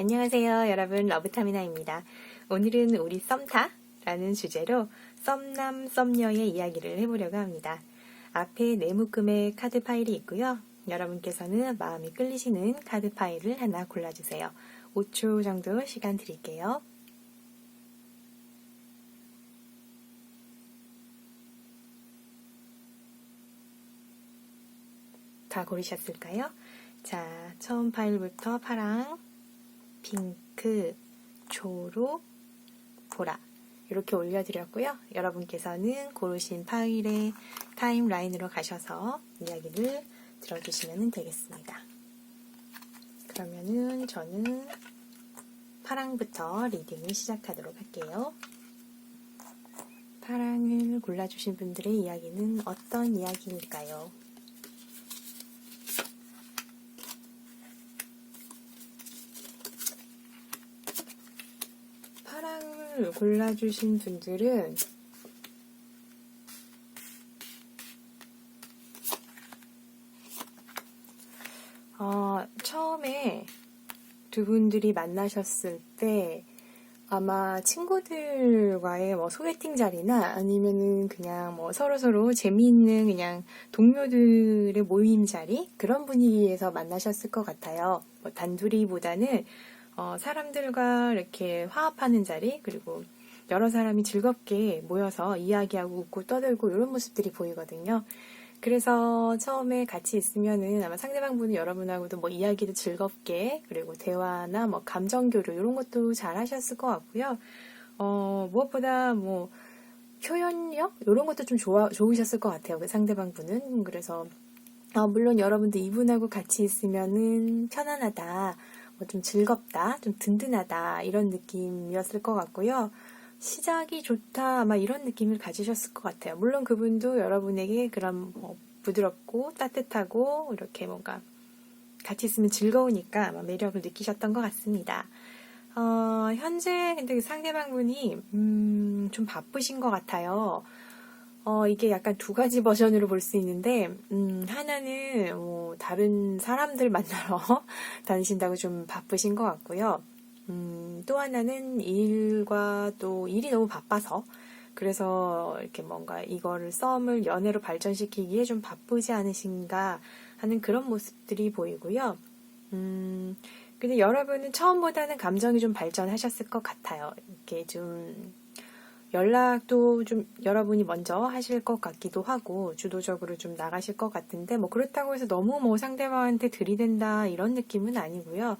안녕하세요, 여러분. 러브타미나입니다. 오늘은 우리 썸타라는 주제로 썸남, 썸녀의 이야기를 해보려고 합니다. 앞에 네 묶음의 카드 파일이 있고요. 여러분께서는 마음이 끌리시는 카드 파일을 하나 골라주세요. 5초 정도 시간 드릴게요. 다 고르셨을까요? 자, 처음 파일부터 파랑, 핑크, 초록, 보라 이렇게 올려드렸고요. 여러분께서는 고르신 파일의 타임라인으로 가셔서 이야기를 들어주시면 되겠습니다. 그러면은 저는 파랑부터 리딩을 시작하도록 할게요. 파랑을 골라주신 분들의 이야기는 어떤 이야기일까요? 파랑을 골라주신 분들은 어, 처음에 두 분들이 만나셨을 때 아마 친구들과의 뭐 소개팅 자리나 아니면은 그냥 뭐 서로서로 재미있는 그냥 동료들의 모임 자리 그런 분위기에서 만나셨을 것 같아요. 뭐 단둘이보다는 어, 사람들과 이렇게 화합하는 자리, 그리고 여러 사람이 즐겁게 모여서 이야기하고 웃고 떠들고 이런 모습들이 보이거든요. 그래서 처음에 같이 있으면은 아마 상대방분은 여러분하고도 뭐 이야기도 즐겁게, 그리고 대화나 뭐 감정 교류 이런 것도 잘 하셨을 것 같고요. 어, 무엇보다 뭐 표현력? 이런 것도 좀 좋아, 좋으셨을 것 같아요. 그 상대방 분은. 그래서, 어, 물론 여러분들 이분하고 같이 있으면은 편안하다. 뭐좀 즐겁다, 좀 든든하다 이런 느낌이었을 것 같고요. 시작이 좋다, 아마 이런 느낌을 가지셨을 것 같아요. 물론 그분도 여러분에게 그런 뭐 부드럽고 따뜻하고 이렇게 뭔가 같이 있으면 즐거우니까 아마 매력을 느끼셨던 것 같습니다. 어, 현재 근데 그 상대방분이 음, 좀 바쁘신 것 같아요. 어, 이게 약간 두 가지 버전으로 볼 수 있는데, 음, 하나는, 뭐, 다른 사람들 만나러 다니신다고 좀 바쁘신 것 같고요. 음, 또 하나는 일과 또 일이 너무 바빠서, 그래서 이렇게 뭔가 이거를 썸을 연애로 발전시키기에 좀 바쁘지 않으신가 하는 그런 모습들이 보이고요. 음, 근데 여러분은 처음보다는 감정이 좀 발전하셨을 것 같아요. 이렇게 좀, 연락도 좀 여러분이 먼저 하실 것 같기도 하고 주도적으로 좀 나가실 것 같은데 뭐 그렇다고 해서 너무 뭐 상대방한테 들이댄다 이런 느낌은 아니고요.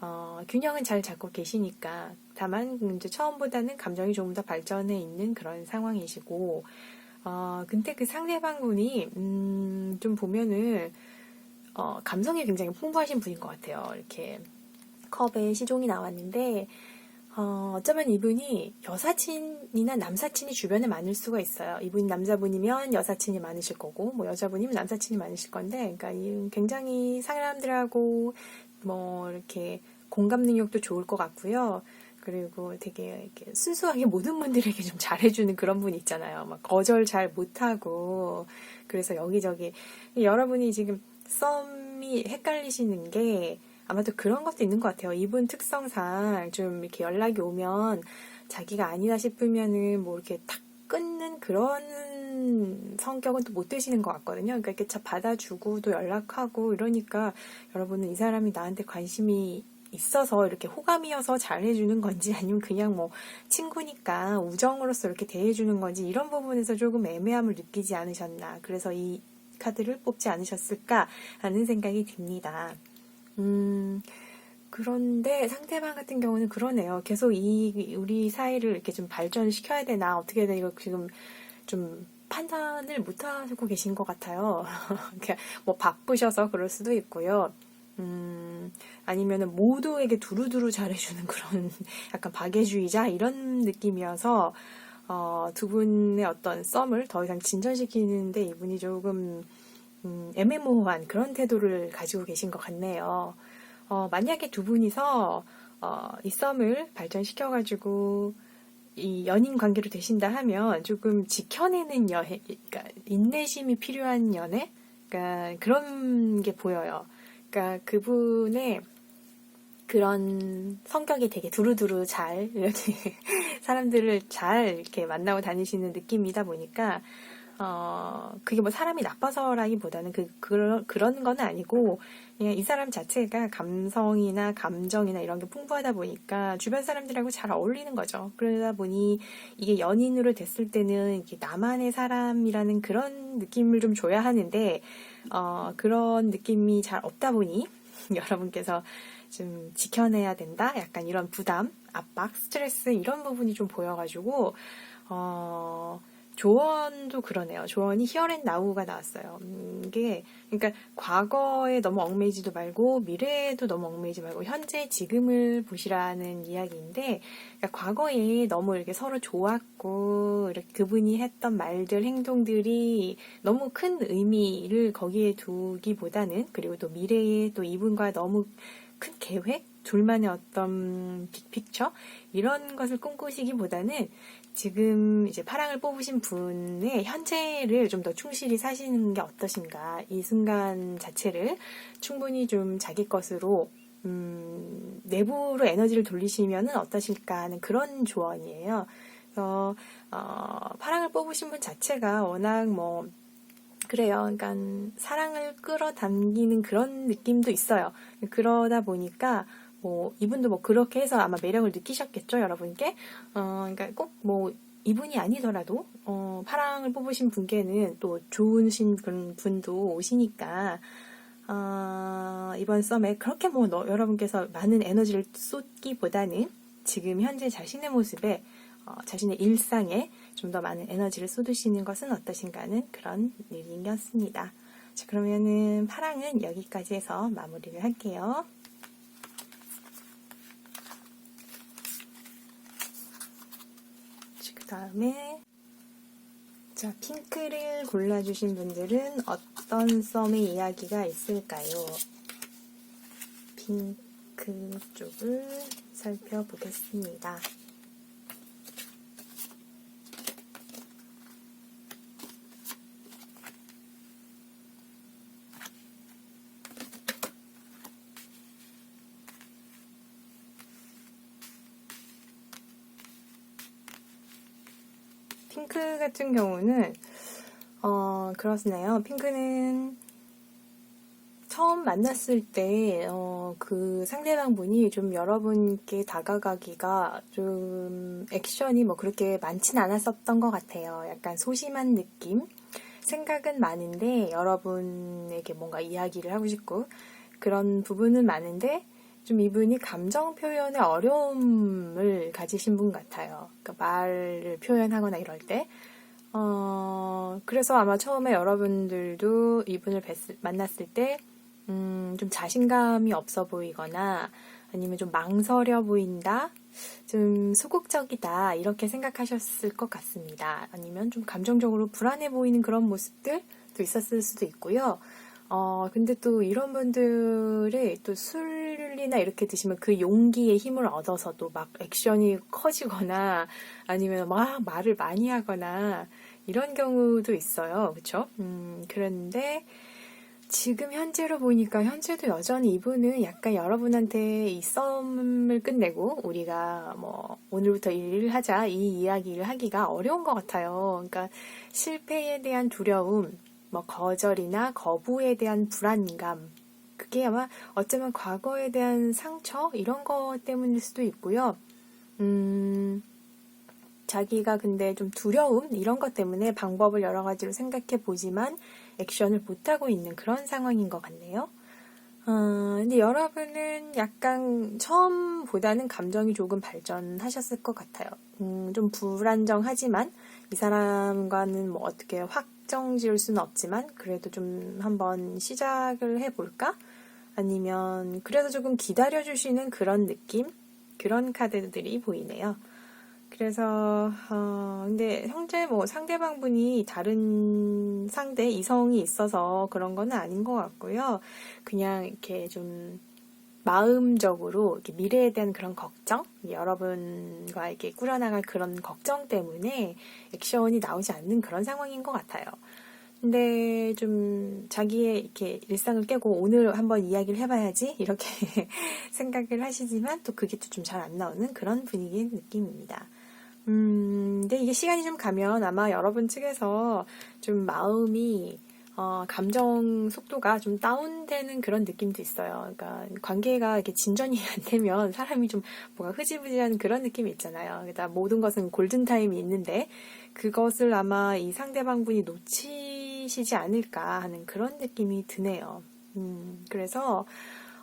어, 균형은 잘 잡고 계시니까 다만 이제 처음보다는 감정이 조금 더 발전해 있는 그런 상황이시고 어, 근데 그 상대방분이 음, 좀 보면은 어, 감성이 굉장히 풍부하신 분인 것 같아요. 이렇게 컵에 시종이 나왔는데 어, 어쩌면 이분이 여사친이나 남사친이 주변에 많을 수가 있어요. 이분이 남자분이면 여사친이 많으실 거고, 뭐 여자분이면 남사친이 많으실 건데, 그러니까 이 굉장히 사람들하고 뭐 이렇게 공감 능력도 좋을 것 같고요. 그리고 되게 이렇게 순수하게 모든 분들에게 좀 잘해주는 그런 분 있잖아요. 막 거절 잘 못하고, 그래서 여기저기 여러분이 지금 썸이 헷갈리시는 게 아마도 그런 것도 있는 것 같아요. 이분 특성상 좀 이렇게 연락이 오면 자기가 아니다 싶으면은 뭐 이렇게 탁 끊는 그런 성격은 또 못 되시는 것 같거든요. 그러니까 이렇게 차 받아주고 또 연락하고 이러니까 여러분은 이 사람이 나한테 관심이 있어서 이렇게 호감이어서 잘해주는 건지 아니면 그냥 뭐 친구니까 우정으로서 이렇게 대해주는 건지 이런 부분에서 조금 애매함을 느끼지 않으셨나. 그래서 이 카드를 뽑지 않으셨을까 하는 생각이 듭니다. 음, 그런데 상대방 같은 경우는 그러네요. 계속 이, 우리 사이를 이렇게 좀 발전시켜야 되나, 어떻게 해야 되나, 이거 지금 좀 판단을 못 하고 계신 것 같아요. 뭐 바쁘셔서 그럴 수도 있고요. 음, 아니면은 모두에게 두루두루 잘해주는 그런 약간 박애주의자 이런 느낌이어서 어, 두 분의 어떤 썸을 더 이상 진전시키는데 이분이 조금 음, 애매모호한 그런 태도를 가지고 계신 것 같네요. 어, 만약에 두 분이서 어, 이 썸을 발전시켜가지고 이 연인 관계로 되신다 하면 조금 지켜내는 여해, 그러니까 인내심이 필요한 연애, 그러니까 그런 게 보여요. 그러니까 그분의 그런 성격이 되게 두루두루 잘 이렇게 사람들을 잘 이렇게 만나고 다니시는 느낌이다 보니까 어 그게 뭐 사람이 나빠서라기보다는 그 그런 그런 건 아니고 그냥 이 사람 자체가 감성이나 감정이나 이런 게 풍부하다 보니까 주변 사람들하고 잘 어울리는 거죠. 그러다 보니 이게 연인으로 됐을 때는 이게 나만의 사람이라는 그런 느낌을 좀 줘야 하는데 어 그런 느낌이 잘 없다 보니 여러분께서 좀 지켜내야 된다? 약간 이런 부담, 압박, 스트레스 이런 부분이 좀 보여가지고 어, 조언도 그러네요. 조언이 히어앤 나우가 나왔어요. 음, 이게 그러니까 과거에 너무 얽매이지도 말고 미래에도 너무 얽매이지 말고 현재 지금을 보시라는 이야기인데 그러니까 과거에 너무 이렇게 서로 좋았고 이렇게 그분이 했던 말들 행동들이 너무 큰 의미를 거기에 두기보다는 그리고 또 미래에 또 이분과 너무 큰 계획 둘만의 어떤 빅픽처 이런 것을 꿈꾸시기보다는 지금 이제 파랑을 뽑으신 분의 현재를 좀 더 충실히 사시는 게 어떠신가. 이 순간 자체를 충분히 좀 자기 것으로, 음, 내부로 에너지를 돌리시면 어떠실까 하는 그런 조언이에요. 그래서, 어, 파랑을 뽑으신 분 자체가 워낙 뭐, 그래요. 그러니까 사랑을 끌어당기는 그런 느낌도 있어요. 그러다 보니까 뭐 이분도 뭐 그렇게 해서 아마 매력을 느끼셨겠죠, 여러분께. 어, 그러니까 꼭 뭐 이분이 아니더라도 어, 파랑을 뽑으신 분께는 또 좋으신 그런 분도 오시니까 어, 이번 썸에 그렇게 뭐 너, 여러분께서 많은 에너지를 쏟기보다는 지금 현재 자신의 모습에 어, 자신의 일상에 좀 더 많은 에너지를 쏟으시는 것은 어떠신가 하는 그런 얘기였습니다. 자, 그러면은 파랑은 여기까지 해서 마무리를 할게요. 그 다음에 자, 핑크를 골라주신 분들은 어떤 썸의 이야기가 있을까요? 핑크 쪽을 살펴보겠습니다. 핑크 같은 경우는 어 그렇네요. 핑크는 처음 만났을 때, 어, 그 상대방 분이 좀 여러분께 다가가기가 좀 액션이 뭐 그렇게 많진 않았었던 것 같아요. 약간 소심한 느낌? 생각은 많은데 여러분에게 뭔가 이야기를 하고 싶고 그런 부분은 많은데 좀 이분이 감정 표현에 어려움을 가지신 분 같아요. 그러니까 말을 표현하거나 이럴 때. 어, 그래서 아마 처음에 여러분들도 이분을 뵀, 만났을 때, 음, 좀 자신감이 없어 보이거나 아니면 좀 망설여 보인다, 좀 소극적이다, 이렇게 생각하셨을 것 같습니다. 아니면 좀 감정적으로 불안해 보이는 그런 모습들도 있었을 수도 있고요. 어, 근데 또 이런 분들이 또 술 이나 이렇게 드시면 그 용기의 힘을 얻어서 또 막 액션이 커지거나 아니면 막 말을 많이 하거나 이런 경우도 있어요. 그쵸? 음, 그런데 지금 현재로 보니까 현재도 여전히 이분은 약간 여러분한테 이 썸을 끝내고 우리가 뭐 오늘부터 일을 하자 이 이야기를 하기가 어려운 것 같아요. 그러니까 실패에 대한 두려움, 뭐 거절이나 거부에 대한 불안감, 그게 아마 어쩌면 과거에 대한 상처 이런 것 때문일 수도 있고요. 음, 자기가 근데 좀 두려움 이런 것 때문에 방법을 여러 가지로 생각해 보지만 액션을 못 하고 있는 그런 상황인 것 같네요. 어, 근데 여러분은 약간 처음보다는 감정이 조금 발전하셨을 것 같아요. 음, 좀 불안정하지만 이 사람과는 뭐 어떻게 확 정 지을 수는 없지만 그래도 좀 한번 시작을 해볼까? 아니면 그래서 조금 기다려주시는 그런 느낌? 그런 카드들이 보이네요. 그래서 어 근데 형제 뭐 상대방 분이 다른 상대 이성이 있어서 그런 거는 아닌 것 같고요. 그냥 이렇게 좀 마음적으로 미래에 대한 그런 걱정, 여러분과 이렇게 꾸려나갈 그런 걱정 때문에 액션이 나오지 않는 그런 상황인 것 같아요. 근데 좀 자기의 이렇게 일상을 깨고 오늘 한번 이야기를 해봐야지 이렇게 생각을 하시지만 또 그게 또 좀 잘 안 나오는 그런 분위기의 느낌입니다. 음, 근데 이게 시간이 좀 가면 아마 여러분 측에서 좀 마음이 어, 감정 속도가 좀 다운되는 그런 느낌도 있어요. 그러니까 관계가 이렇게 진전이 안 되면 사람이 좀 뭔가 흐지부지한 그런 느낌이 있잖아요. 그러니까 모든 것은 골든 타임이 있는데 그것을 아마 이 상대방분이 놓치시지 않을까 하는 그런 느낌이 드네요. 음, 그래서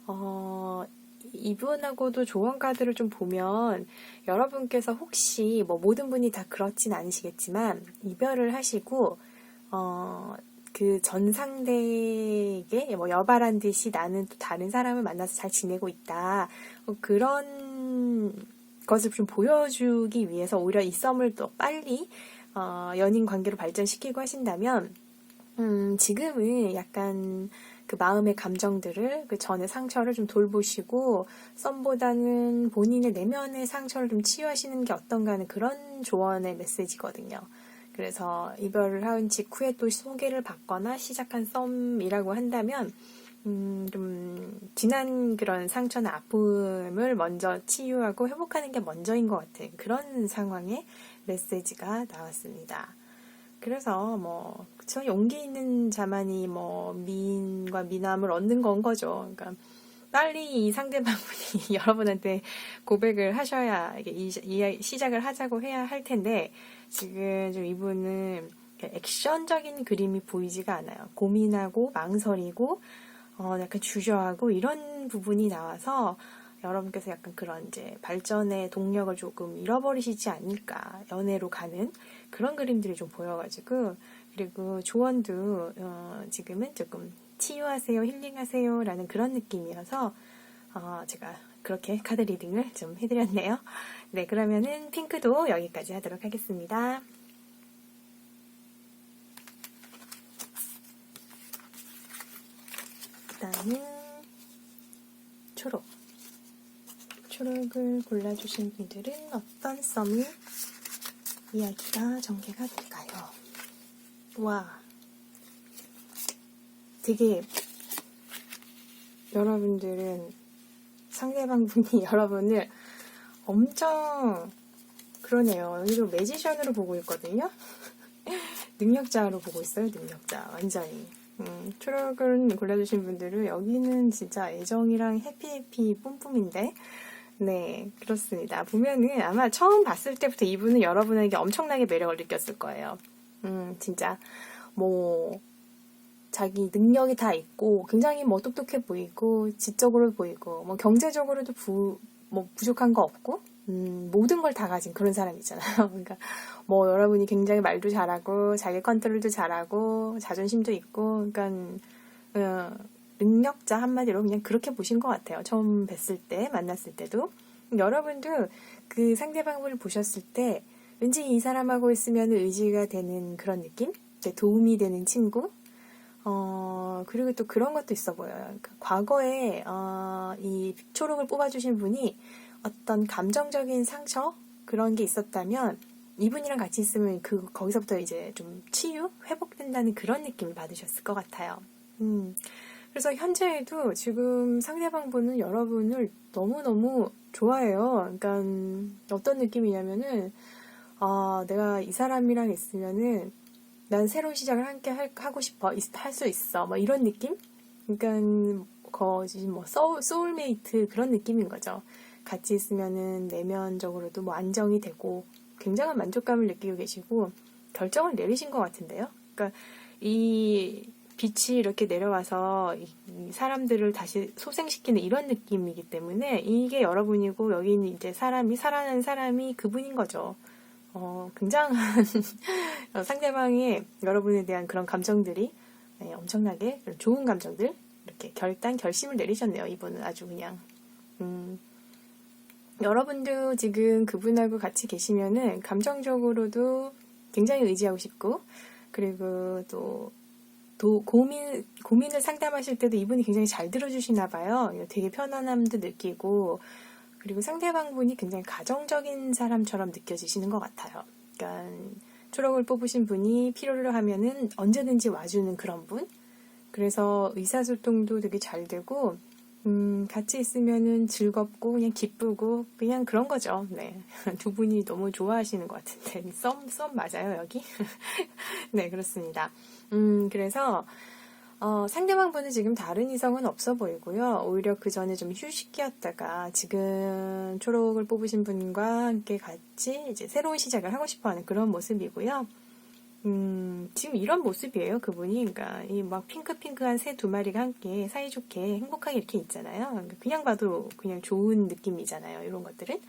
어, 이분하고도 조언 카드를 좀 보면 여러분께서 혹시 뭐 모든 분이 다 그렇진 않으시겠지만 이별을 하시고 어, 그 전 상대에게 뭐 여발한 듯이 나는 또 다른 사람을 만나서 잘 지내고 있다. 어, 그런 것을 좀 보여주기 위해서 오히려 이 썸을 또 빨리 어, 연인 관계로 발전시키고 하신다면 음, 지금은 약간 그 마음의 감정들을 그 전의 상처를 좀 돌보시고 썸보다는 본인의 내면의 상처를 좀 치유하시는 게 어떤가 하는 그런 조언의 메시지거든요. 그래서 이별을 한 직후에 또 소개를 받거나 시작한 썸이라고 한다면 음, 좀 지난 그런 상처나 아픔을 먼저 치유하고 회복하는 게 먼저인 것 같은 그런 상황의 메시지가 나왔습니다. 그래서 뭐 그쵸 용기 있는 자만이 뭐 미인과 미남을 얻는 건 거죠. 그러니까 빨리 이 상대방분이 여러분한테 고백을 하셔야 이게 시작을 하자고 해야 할 텐데 지금 좀 이분은 액션적인 그림이 보이지가 않아요. 고민하고 망설이고 어 약간 주저하고 이런 부분이 나와서 여러분께서 약간 그런 이제 발전의 동력을 조금 잃어버리시지 않을까 연애로 가는 그런 그림들이 좀 보여가지고 그리고 조언도 어, 지금은 조금 치유하세요 힐링하세요라는 그런 느낌이어서 어, 제가 그렇게 카드 리딩을 좀 해드렸네요. 네 그러면은 핑크도 여기까지 하도록 하겠습니다. 그다음은 초록. 초록을 골라주신 분들은 어떤 썸이 이야기가 전개가 될까요? 와, 되게 여러분들은 상대방 분이 여러분을 엄청 그러네요. 여기도 매지션으로 보고 있거든요. 능력자로 보고 있어요. 능력자 완전히. 음, 초록을 골라주신 분들은 여기는 진짜 애정이랑 해피해피 뿜뿜인데 네, 그렇습니다. 보면은 아마 처음 봤을 때부터 이분은 여러분에게 엄청나게 매력을 느꼈을 거예요. 음, 진짜, 뭐, 자기 능력이 다 있고, 굉장히 뭐 똑똑해 보이고, 지적으로 보이고, 뭐 경제적으로도 부, 뭐 부족한 거 없고, 음, 모든 걸 다 가진 그런 사람이잖아요. 그러니까, 뭐 여러분이 굉장히 말도 잘하고, 자기 컨트롤도 잘하고, 자존심도 있고, 그러니까, 어, 능력자 한마디로 그냥 그렇게 보신 것 같아요. 처음 뵀을 때, 만났을 때도. 여러분도 그 상대방을 보셨을 때 왠지 이 사람하고 있으면 의지가 되는 그런 느낌? 도움이 되는 친구? 어, 그리고 또 그런 것도 있어 보여요. 그러니까 과거에, 어, 이 초록을 뽑아주신 분이 어떤 감정적인 상처? 그런 게 있었다면 이분이랑 같이 있으면 그, 거기서부터 이제 좀 치유? 회복된다는 그런 느낌을 받으셨을 것 같아요. 음. 그래서 현재에도 지금 상대방분은 여러분을 너무너무 좋아해요. 그러니까 어떤 느낌이냐면은 아, 내가 이 사람이랑 있으면은 난 새로운 시작을 함께 할, 하고 싶어. 할 수 있어. 뭐 이런 느낌? 그러니까 거의 뭐 소울, 소울메이트 그런 느낌인 거죠. 같이 있으면은 내면적으로도 뭐 안정이 되고 굉장한 만족감을 느끼고 계시고 결정을 내리신 것 같은데요. 그러니까 이 빛이 이렇게 내려와서 사람들을 다시 소생시키는 이런 느낌이기 때문에 이게 여러분이고 여기 있는 이제 사람이 살아난 사람이 그분인 거죠. 어, 굉장한 상대방의 여러분에 대한 그런 감정들이 네, 엄청나게 좋은 감정들 이렇게 결단 결심을 내리셨네요. 이분은 아주 그냥 음, 여러분도 지금 그분하고 같이 계시면은 감정적으로도 굉장히 의지하고 싶고 그리고 또 도, 고민, 고민을 상담하실 때도 이분이 굉장히 잘 들어주시나 봐요. 되게 편안함도 느끼고, 그리고 상대방분이 굉장히 가정적인 사람처럼 느껴지시는 것 같아요. 그러니까 초록을 뽑으신 분이 필요로 하면은 언제든지 와주는 그런 분. 그래서 의사소통도 되게 잘 되고, 음, 같이 있으면은 즐겁고, 그냥 기쁘고, 그냥 그런 거죠. 네. 두 분이 너무 좋아하시는 것 같은데. 썸, 썸 맞아요, 여기? 네, 그렇습니다. 음, 그래서, 어, 상대방 분은 지금 다른 이성은 없어 보이고요. 오히려 그 전에 좀 휴식기였다가 지금 초록을 뽑으신 분과 함께 같이 이제 새로운 시작을 하고 싶어 하는 그런 모습이고요. 음, 지금 이런 모습이에요, 그분이. 그러니까, 이 막 핑크핑크한 새 두 마리가 함께 사이좋게 행복하게 이렇게 있잖아요. 그러니까 그냥 봐도 그냥 좋은 느낌이잖아요, 이런 것들은.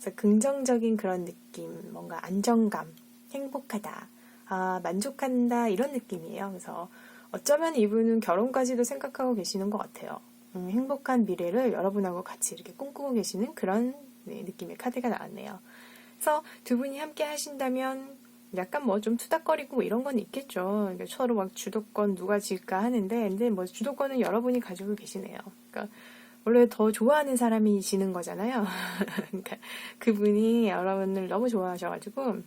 그래서 긍정적인 그런 느낌, 뭔가 안정감, 행복하다, 아, 만족한다, 이런 느낌이에요. 그래서 어쩌면 이분은 결혼까지도 생각하고 계시는 것 같아요. 음, 행복한 미래를 여러분하고 같이 이렇게 꿈꾸고 계시는 그런 네, 느낌의 카드가 나왔네요. 그래서 두 분이 함께 하신다면 약간 뭐 좀 투닥거리고 뭐 이런 건 있겠죠. 그러니까 서로 막 주도권 누가 질까 하는데, 근데 뭐 주도권은 여러분이 가지고 계시네요. 그러니까 원래 더 좋아하는 사람이시는 거잖아요. 그러니까 그분이 여러분을 너무 좋아하셔가지고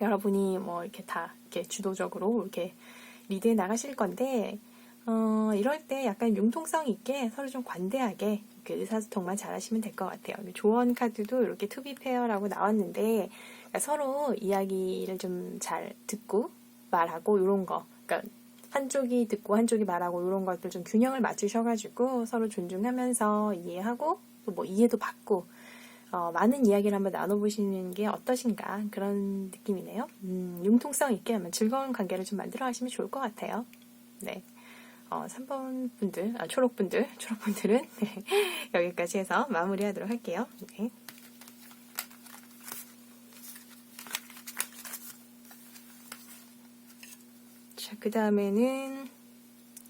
여러분이 뭐 이렇게 다 이렇게 주도적으로 이렇게 리드해 나가실 건데, 어, 이럴 때 약간 융통성 있게 서로 좀 관대하게 그 의사소통만 잘 하시면 될 것 같아요. 조언 카드도 이렇게 투비 페어라고 나왔는데, 그러니까 서로 이야기를 좀 잘 듣고 말하고 이런 거. 그러니까 한쪽이 듣고 한쪽이 말하고 이런 것들 좀 균형을 맞추셔가지고 서로 존중하면서 이해하고 또 뭐 이해도 받고 어, 많은 이야기를 한번 나눠보시는 게 어떠신가 그런 느낌이네요. 음, 융통성 있게 하면 즐거운 관계를 좀 만들어 가시면 좋을 것 같아요. 네. 어, 3번 분들, 아, 초록 분들, 초록 분들은 네, 여기까지 해서 마무리하도록 할게요. 네. 자, 그 다음에는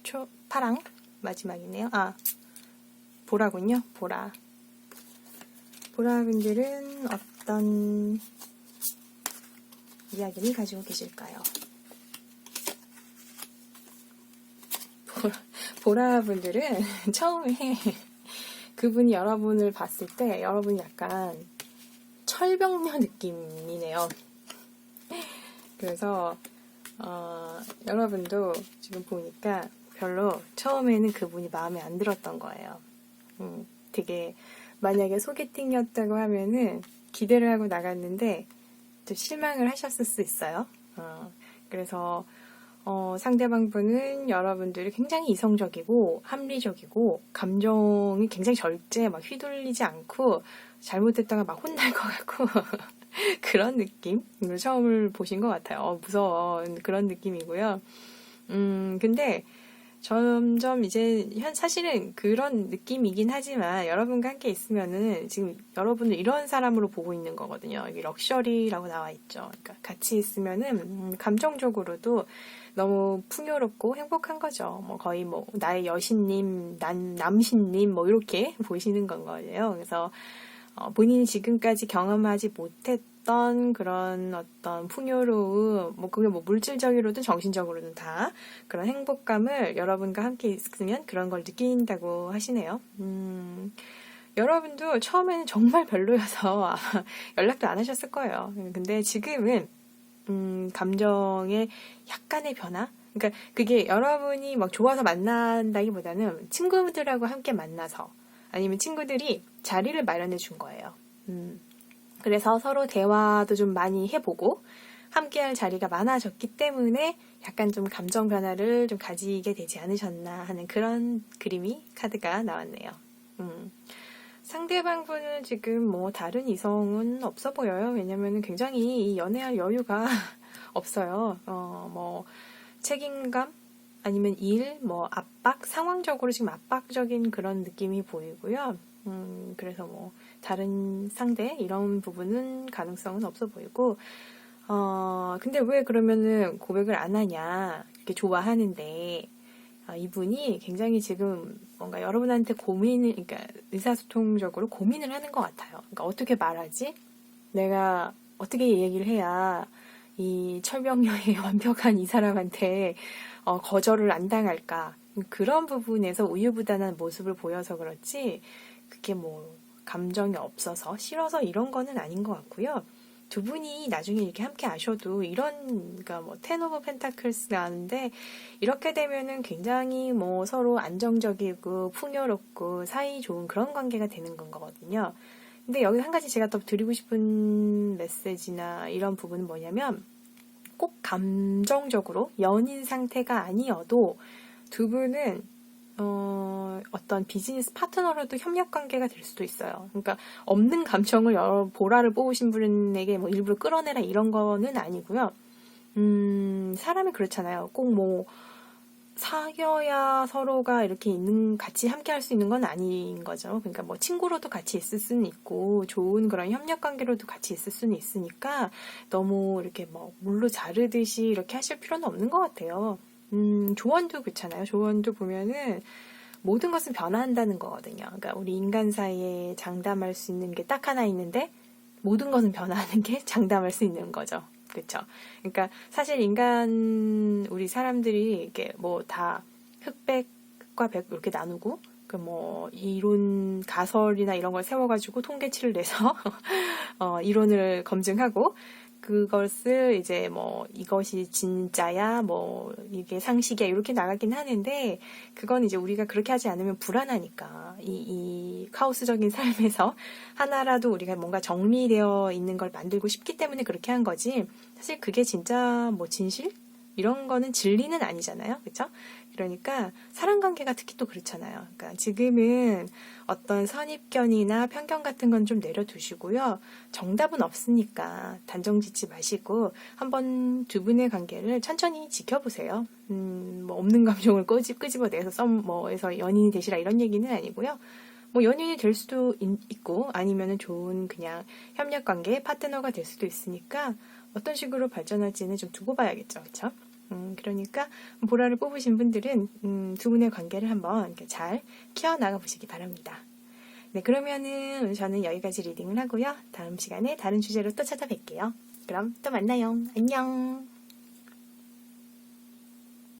초, 파랑 마지막이네요. 아, 보라군요. 보라. 보라분들은 어떤 이야기를 가지고 계실까요? 보라, 보라 분들은 처음에 그분이 여러분을 봤을 때 여러분이 약간 철벽녀 느낌이네요. 그래서 어, 여러분도 지금 보니까 별로 처음에는 그분이 마음에 안 들었던 거예요. 음, 되게 만약에 소개팅이었다고 하면은 기대를 하고 나갔는데 또 실망을 하셨을 수 있어요. 어, 그래서 어, 상대방 분은 여러분들이 굉장히 이성적이고 합리적이고 감정이 굉장히 절제 막 휘둘리지 않고 잘못했다가 막 혼날 것 같고 그런 느낌을 처음을 보신 것 같아요. 어, 무서워 그런 느낌이고요. 음 근데 점점 이제 현 사실은 그런 느낌이긴 하지만 여러분과 함께 있으면은 지금 여러분을 이런 사람으로 보고 있는 거거든요. 여기 럭셔리라고 나와 있죠. 그러니까 같이 있으면은 음, 감정적으로도 너무 풍요롭고 행복한 거죠. 뭐 거의 뭐 나의 여신님, 난 남신님 뭐 이렇게 보시는 건 거예요. 그래서 어, 본인이 지금까지 경험하지 못했 어떤 그런 어떤 풍요로움, 뭐 그게 뭐 물질적으로든 정신적으로든 다 그런 행복감을 여러분과 함께 있으면 그런 걸 느낀다고 하시네요. 음, 여러분도 처음에는 정말 별로여서 연락도 안 하셨을 거예요. 근데 지금은 음, 감정의 약간의 변화? 그러니까 그게 여러분이 막 좋아서 만난다기보다는 친구들하고 함께 만나서 아니면 친구들이 자리를 마련해 준 거예요. 음, 그래서 서로 대화도 좀 많이 해보고 함께할 자리가 많아졌기 때문에 약간 좀 감정 변화를 좀 가지게 되지 않으셨나 하는 그런 그림이 카드가 나왔네요. 음. 상대방 분은 지금 뭐 다른 이성은 없어 보여요. 왜냐면은 굉장히 연애할 여유가 없어요. 어, 뭐 책임감 아니면 일, 뭐 압박, 상황적으로 지금 압박적인 그런 느낌이 보이고요. 음, 그래서 뭐 다른 상대 이런 부분은 가능성은 없어 보이고 어 근데 왜 그러면은 고백을 안 하냐 이렇게 좋아하는데 어, 이분이 굉장히 지금 뭔가 여러분한테 고민을 그러니까 의사소통적으로 고민을 하는 것 같아요. 그러니까 어떻게 말하지? 내가 어떻게 얘기를 해야 이 철벽녀의 완벽한 이 사람한테 어, 거절을 안 당할까 그런 부분에서 우유부단한 모습을 보여서 그렇지 그게 뭐 감정이 없어서 싫어서 이런 거는 아닌 것 같고요. 두 분이 나중에 이렇게 함께 하셔도 이런 그러니까 뭐 펜타클스가 하는데 이렇게 되면은 굉장히 뭐 서로 안정적이고 풍요롭고 사이 좋은 그런 관계가 되는 건 거거든요. 근데 여기 한 가지 제가 더 드리고 싶은 메시지나 이런 부분은 뭐냐면 꼭 감정적으로 연인 상태가 아니어도 두 분은 어, 어떤 비즈니스 파트너로도 협력 관계가 될 수도 있어요. 그러니까 없는 감정을 여러 보라를 뽑으신 분에게 뭐 일부러 끌어내라 이런 거는 아니고요. 음, 사람이 그렇잖아요. 꼭뭐 사귀어야 서로가 이렇게 있는 같이 함께 할 수 있는 건 아닌 거죠. 그러니까 뭐 친구로도 같이 있을 수는 있고 좋은 그런 협력 관계로도 같이 있을 수는 있으니까 너무 이렇게 뭐 물로 자르듯이 이렇게 하실 필요는 없는 것 같아요. 음, 조언도 그렇잖아요. 조언도 보면은 모든 것은 변화한다는 거거든요. 그러니까 우리 인간 사이에 장담할 수 있는 게 딱 하나 있는데 모든 것은 변화하는 게 장담할 수 있는 거죠. 그렇죠. 그러니까 사실 인간 우리 사람들이 이게 뭐 다 흑백 흑과 백 이렇게 나누고 그 뭐 이론 가설이나 이런 걸 세워가지고 통계치를 내서 어, 이론을 검증하고 그것을 이제 뭐 이것이 진짜야 뭐 이게 상식이야 이렇게 나가긴 하는데 그건 이제 우리가 그렇게 하지 않으면 불안하니까 이, 이 카오스적인 삶에서 하나라도 우리가 뭔가 정리되어 있는 걸 만들고 싶기 때문에 그렇게 한 거지 사실 그게 진짜 뭐 진실 이런 거는 진리는 아니잖아요. 그렇죠? 그러니까 사람 관계가 특히 또 그렇잖아요. 그러니까 지금은 어떤 선입견이나 편견 같은 건 좀 내려두시고요. 정답은 없으니까 단정 짓지 마시고 한번 두 분의 관계를 천천히 지켜보세요. 음, 뭐 없는 감정을 끄집, 끄집어내서 썸, 뭐에서 연인이 되시라 이런 얘기는 아니고요. 뭐 연인이 될 수도 있, 고 아니면은 좋은 그냥 협력 관계 파트너가 될 수도 있으니까 어떤 식으로 발전할지는 좀 두고 봐야겠죠. 그렇죠? 음, 그러니까 보라를 뽑으신 분들은 음, 두 분의 관계를 한번 잘 키워나가 보시기 바랍니다. 네, 그러면은 저는 여기까지 리딩을 하고요. 다음 시간에 다른 주제로 또 찾아뵐게요. 그럼 또 만나요. 안녕.